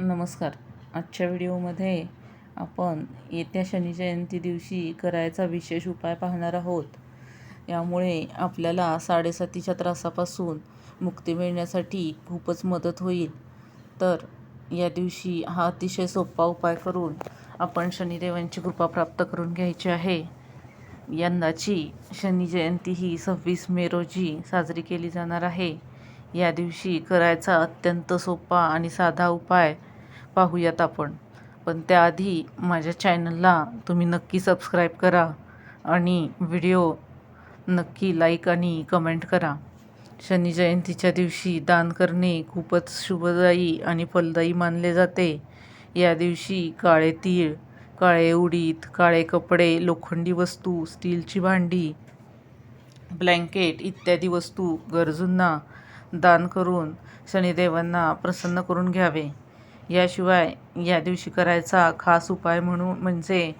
नमस्कार. आजच्या व्हिडिओमध्ये आपण येत्या शनी जयंती दिवशी करायचा विशेष उपाय पाहणार आहोत. यामुळे आपल्याला साडेसातीच्या त्रासापासून मुक्ती मिळण्यासाठी खूपच मदत होईल. तर या दिवशी हा अतिशय सोपा उपाय करून आपण शनिदेवांची कृपा प्राप्त करून घ्यायची आहे. यंदाची शनी जयंती ही सव्वीस मे रोजी साजरी केली जाणार आहे. या दिवशी करायचा अत्यंत सोपा आणि साधा उपाय पाहूयात आपण. पण त्याआधी माझ्या चॅनलला तुम्ही नक्की सबस्क्राईब करा आणि व्हिडिओ नक्की लाईक आणि कमेंट करा. शनी जयंतीच्या दिवशी दान करणे खूपच शुभदायी आणि फलदायी मानले जाते. या दिवशी काळे तीळ काळे उडीद काळे कपडे लोखंडी वस्तू स्टीलची भांडी ब्लँकेट इत्यादी वस्तू गरजूंना दान करून शनिदेवांना प्रसन्न करून घ्यावे. याशिवाय या दिवशी करायचा खास उपाय म्हणून म्हणजे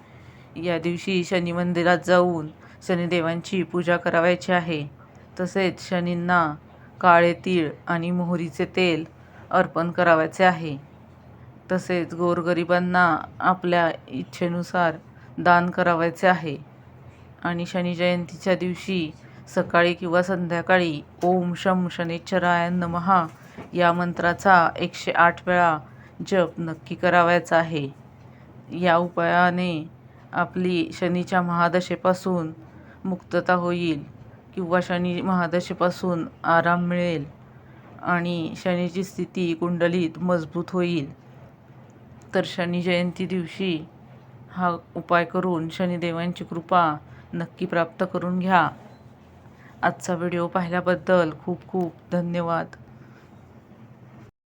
या दिवशी शनी मंदिरात जाऊन शनिदेवांची पूजा करावायची आहे. तसेच शनींना काळे तीळ आणि मोहरीचे तेल अर्पण करावायचे आहे. तसेच गोरगरिबांना आपल्या इच्छेनुसार दान करावायचे आहे. आणि शनी जयंतीच्या दिवशी सकाळी किंवा संध्याकाळी ओम शम शनिश्चरायन नमहा या मंत्राचा एकशे आठ वेळा जप नक्की करावयाचा आहे. या उपायाने आपली शनीच्या महादशेपासून मुक्तता होईल किंवा शनी महादशेपासून आराम मिळेल आणि शनीची स्थिती कुंडलीत मजबूत होईल. तर शनी जयंती दिवशी हा उपाय करून शनिदेवांची कृपा नक्की प्राप्त करून घ्या. आजचा व्हिडिओ पाहिल्याबद्दल खूप खूप धन्यवाद.